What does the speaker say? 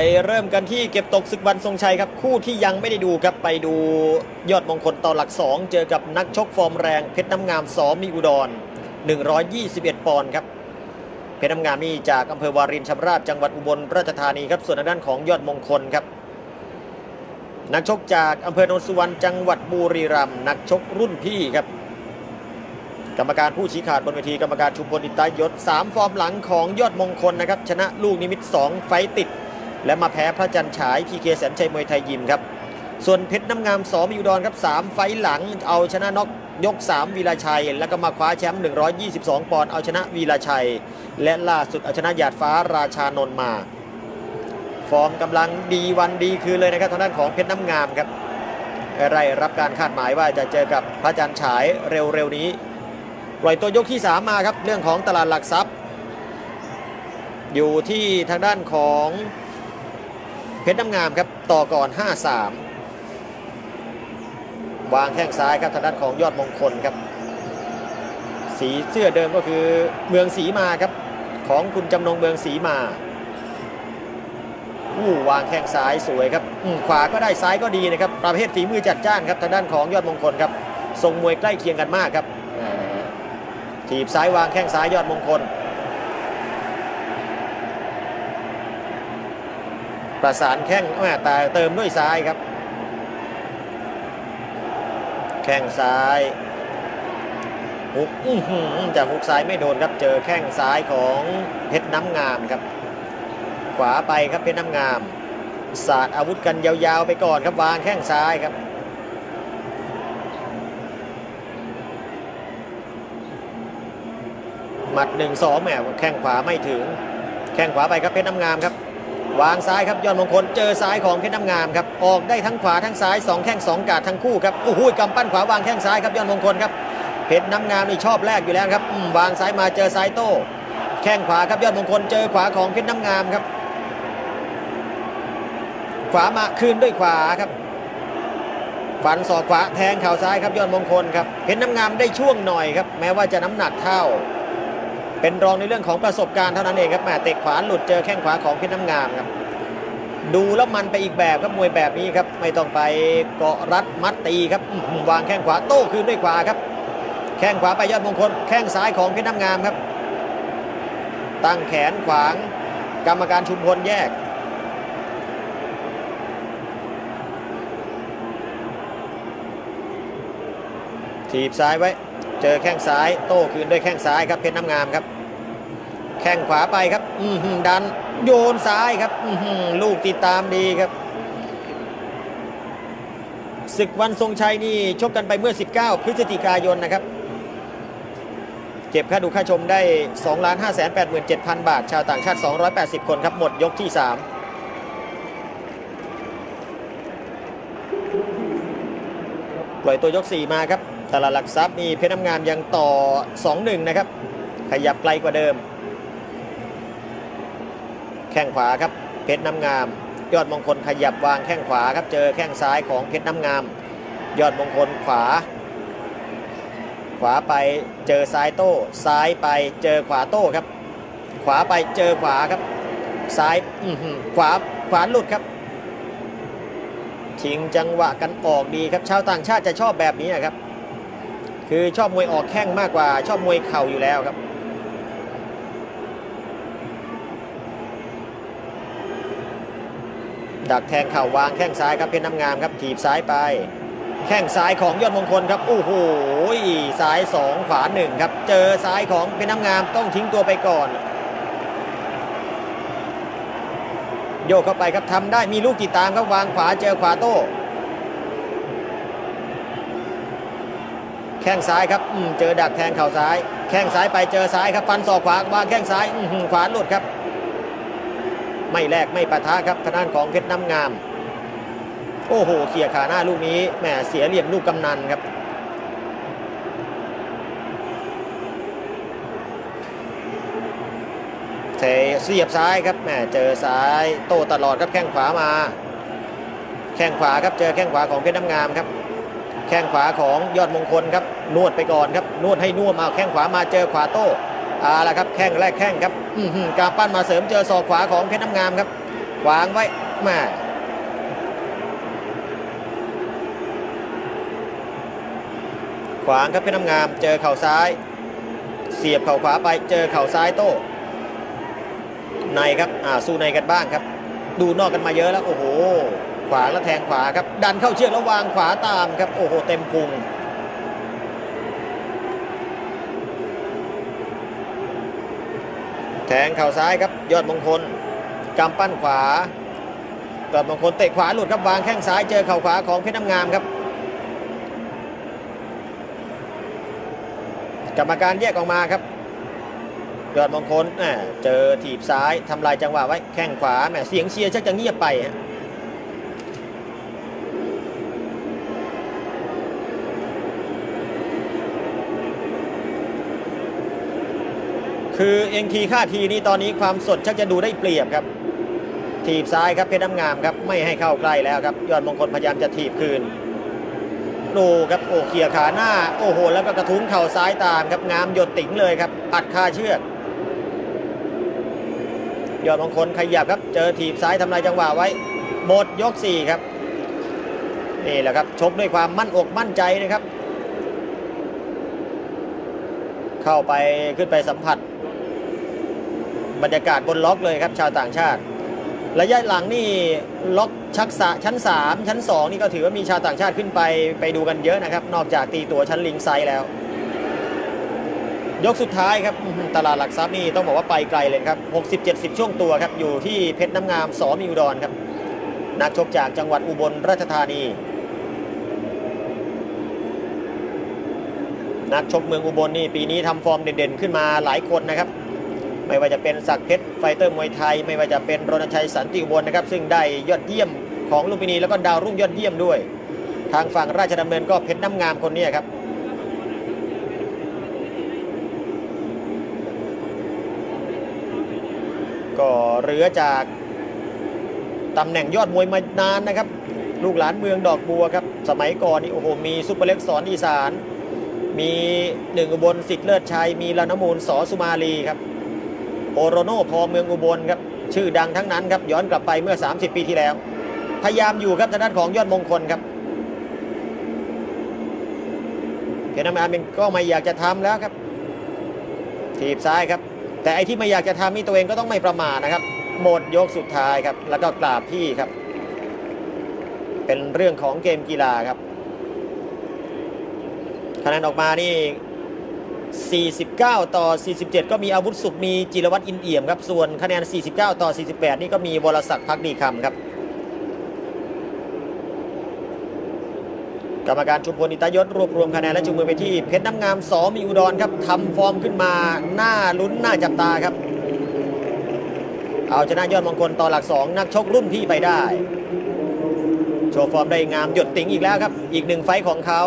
ไปเริ่มกันที่เก็บตกศึกวันทรงชัยครับ คู่ที่ยังไม่ได้ดูครับ ไปดูยอดมงคลต่อหลัก 2 เจอกับนักชกฟอร์มแรงเพชรน้ำงามสอมีอุดร 121 ปอนด์ครับ เพชรน้ำงามนี่จากอำเภอวารินชำราบจังหวัดอุบลราชธานีครับ ส่วนทางด้านของยอดมงคลครับ นักชกจากอำเภอโนนสุวรรณจังหวัดบุรีรัมย์นักชกรุ่นพี่ครับ กรรมการผู้ชี้ขาดบนเวทีกรรมการชุมพลอิตายศ3ฟอร์มหลังของยอดมงคลนะครับชนะลูกนิมิต 2 ไฟต์ติด และมาแพ้พระจันทร์ฉายพีเคแสนชัยมวยไทยยิมครับ ส่วนเพชรน้ำงามสอมิวดรครับ3ไฟหลังเอาชนะน็อกยก 3 วีราชัย แล้วก็มาคว้าแชมป์ 122 ปอนด์เอาชนะวีราชัย และล่าสุดเอาชนะหยาดฟ้าราชานนท์มา ฟอร์มกำลังดีวันดีคืนเลยนะครับทางด้านของเพชรน้ำงามครับไรรับการคาดหมายว่าจะเจอกับพระจันทร์ฉายเร็วๆนี้ปล่อยตัวยกที่ 3 มาครับ เรื่องของตลาดหลักทรัพย์ อยู่ที่ทางด้านของ เพชรน้ำงามครับต่อก่อน 5-3 วางแข้งซ้ายครับทางด้านของยอดมงคลครับ สีเสื้อเดิมก็คือเมืองสีมาครับของคุณจำนงเมืองสีมาอู้วางแข้งซ้ายสวยครับขวาก็ได้ซ้ายก็ดีนะครับประเภทฝีมือจัดจ้านครับทางด้านของยอดมงคลครับทรงมวยใกล้เคียงกันมากครับถีบซ้ายวางแข้งซ้ายยอดมงคล ประสานแข้งแม่แต่เติมด้วยซ้ายครับ แข้งซ้ายหุกอื้อหือแต่หุกซ้ายไม่โดนครับเจอแข้งซ้ายของเพชรน้ำงามครับ ขวาไปครับเพชรน้ำงามสาดอาวุธกันยาวๆไปก่อนครับวางแข้งซ้ายครับหมัดหนึ่งสองแหมแข้งขวาไม่ถึง แข้งขวาไปครับเพชรน้ำงามครับ วางซ้ายครับยอดมงคลเจอซ้ายของเพชรน้ำงามครับออกได้ทั้งขวาทั้งซ้ายสองแข้งสองกาดทั้งคู่ครับโอ้โหกำปั้นขวาวางแข้งซ้ายครับยอดมงคลครับเพชรน้ำงามนี่ชอบแรกอยู่แล้วครับวางซ้ายมาเจอซ้ายโต้แข้งขวาครับยอดมงคลเจอขวาของเพชรน้ำงามครับ ขวามาคืนด้วยขวาครับฟันศอกขวาแทงเข่าซ้ายครับยอดมงคลครับเพชรน้ำงามได้ช่วงหน่อยครับแม้ว่าจะน้ำหนักเท่า เป็นรองในเรื่องของประสบการณ์เท่านั้นเองครับแหม่เตะขวาหลุดเจอแข้งขวาของเพชรน้ำงามครับดูแล้วมันไปอีกแบบครับมวยแบบนี้ครับไม่ต้องไปเกาะรัดมัดตีครับวางแข้งขวาโต้คืนด้วยขวาครับ แข้งขวาไปยอดมงคล แข้งซ้ายของเพชรน้ำงามครับ ตั้งแขนขวาง กรรมการชุมพลแยกถีบซ้ายไว้ เจอแข้งซ้ายโต้คืนด้วยแข้งซ้ายครับเพชรน้ำงามครับ แข้งขวาไปครับ อืดันโยนซ้ายครับอืลูกติดตามดีครับศึกวันทรงชัยนี่ชกกันไปเมื่อ 19 พฤศจิกายนนะครับ เก็บค่าดูค่าชมได้ 2 5 8 7 0 0 0 บาท ชาวต่างชาติ 280 คนครับ หมดยกที่ 3ปล่อยตัวยก 4 มาครับ ตลาดหลักทรัพย์นี่เพชรน้ำงามยังต่อ 2-1 นะครับ ขยับไกลกว่าเดิม แข้งขวาครับเพชรน้ำงาม ยอดมงคลขยับวางแข้งขวาครับเจอแข้งซ้ายของเพชรน้ำงาม ยอดมงคลขวา ขวาไปเจอซ้ายโต้ ซ้ายไปเจอขวาโต้ครับ ขวาไปเจอขวาครับ ซ้ายขวาขวาหลุดครับชิงจังหวะกันออกดีครับชาวต่างชาติจะชอบแบบนี้ครับ คือชอบมวยออกแข้งมากกว่า ชอบมวยเข่าอยู่แล้วครับ ดักแทงเข่าวางแข้งซ้ายครับเพชรน้ำงามครับถีบซ้ายไป แข้งซ้ายของยอดมงคลครับโอ้โหซ้ายสองขวาหนึ่งครับ เจอซ้ายของเพชรน้ำงามต้องทิ้งตัวไปก่อนโยกเข้าไปครับทำได้มีลูกติดตามครับวางขวาเจอขวาโต้ แข้งซ้ายครับเจอดักแทงเข่าซ้าย แข้งซ้ายไปเจอซ้ายครับฟันศอกขวาวางแข้งซ้ายขวาหลุดครับ ไม่แลกไม่ปะทะครับทางด้านของเพชรน้ำงาม โอ้โหเขี่ยขาหน้าลูกนี้แหมเสียเหลี่ยมลูกกำนันครับเทเสียบซ้ายครับแหมเจอซ้ายโตตลอดครับแข้งขวามา แข้งขวาครับเจอแข้งขวาของเพชรน้ำงามครับ แข้งขวาของยอดมงคลครับนวดไปก่อนครับนวดให้น่วมเอาแข้งขวามาเจอขวาโต้อาละครับแข้งแรกแข้งครับกาปั้นมาเสริมเจอศอกขวาของเพชรน้ำงามครับวางไว้มาขวางครับเพชรน้ำงามเจอเข่าซ้าย เสียบเข่าขวาไปเจอเข่าซ้ายโต้ในครับอ่าสู้ในกันบ้างครับ ดูนอกกันมาเยอะแล้วโอ้โห ขวาแล้วแทงขวาครับ ดันเข้าเชือกแล้ววางขวาตามครับ โอ้โห เต็มพุงแทงเข่าซ้ายครับ ยอดมงคลกำปั้นขวายอดมงคลเตะขวาหลุดครับวางแข้งซ้ายเจอเข่าขวาของเพชรน้ำงามครับกรรมการแยกออกมาครับยอดมงคลแหมเจอถีบซ้ายทำลายจังหวะไว้แข้งขวาแหมเสียงเชียร์ชักจะเงียบไปฮะ คือเองทีค่าทีนี่ตอนนี้ความสดชักจะดูได้เปรียบครับ ถีบซ้ายครับเพชรน้ำงามครับไม่ให้เข้าใกล้แล้วครับ ยอดมงคลพยายามจะถีบคืนดูครับโอ้เขี่ยขาหน้า โอ้โห แล้วก็กระทุ้งเข่าซ้ายตามครับงามหยดติ๋งเลยครับอัดคาเชือกยอดมงคลขยับครับ เจอถีบซ้ายทำลายจังหวะไว้หมดยก4ครับนี่แหละครับชกด้วยความมั่นอกมั่นใจนะครับ เข้าไปขึ้นไปสัมผัส บรรยากาศบนล็อกเลยครับชาวต่างชาติ ระยะหลังนี่ล็อกชักษะชั้น 3 ชั้น 2 นี่ก็ถือว่ามีชาวต่างชาติขึ้นไปไปดูกันเยอะนะครับ นอกจากตีตัวชั้นลิงไซแล้ว ยกสุดท้ายครับตลาดหลักทรัพย์นี่ต้องบอกว่าไปไกลเลยครับ 60-70 ช่วงตัวครับอยู่ที่เพชรน้ำงามสอมีอุดรครับนักชกจากจังหวัดอุบลราชธานี นักชกเมืองอุบลนี่ปีนี้ทำฟอร์มเด่นๆ ขึ้นมาหลายคนนะครับ ไม่ว่าจะเป็นศักเพชรไฟเตอร์มวยไทย ไม่ว่าจะเป็นรณชัยสันติอุบลนะครับ ซึ่งได้ยอดเยี่ยมของลุมพินีแล้วก็ดาวรุ่งยอดเยี่ยมด้วย ทางฝั่งราชดำเนินก็เพชรน้ำงามคนนี้ครับก็เรือจากตำแหน่งยอดมวยมานานนะครับ ลูกหลานเมืองดอกบัวครับ สมัยก่อนนี่โอ้โหมีซุปเปอร์เล็กสอนอีสาน มีหนึ่งอุบลสิทธิ์เลิศชัย มีลานมูลสอสุมาลีครับ โอโรโนพอเมืองอุบลครับชื่อดังทั้งนั้นครับย้อนกลับไปเมื่อ 30 ปีที่แล้ว พยายามอยู่ครับทางด้านของยอดมงคลครับเพชรน้ำงามเองก็ไม่อยากจะทำแล้วครับทีบซ้ายครับ แต่ไอ้ที่ไม่อยากจะทำนี่ตัวเองก็ต้องไม่ประมาทนะครับ หมดยกสุดท้ายครับ แล้วก็กราบที่ครับ เป็นเรื่องของเกมกีฬาครับคะแนนออกมานี่ 49 ต่อ 47 ก็มีอาวุธสุขมีจิรวัตรอินเอี่ยมครับ ส่วนคะแนน 49 ต่อ 48 นี่ก็มีวรศักดิ์พักดีคำครับ กรรมการชุมพลอิตายศรวบรวมคะแนนและจูงมือไปที่เพชรน้ำงามสอมีอุดรครับทำฟอร์มขึ้นมาหน้าลุ้นหน้าจับตาครับ เอาชนะยอดมงคลต่อหลัก 2 นักชกรุ่นพี่ไปได้ โชว์ฟอร์มได้งามหยดติ๋งอีกแล้วครับ อีกหนึ่งไฟของเขา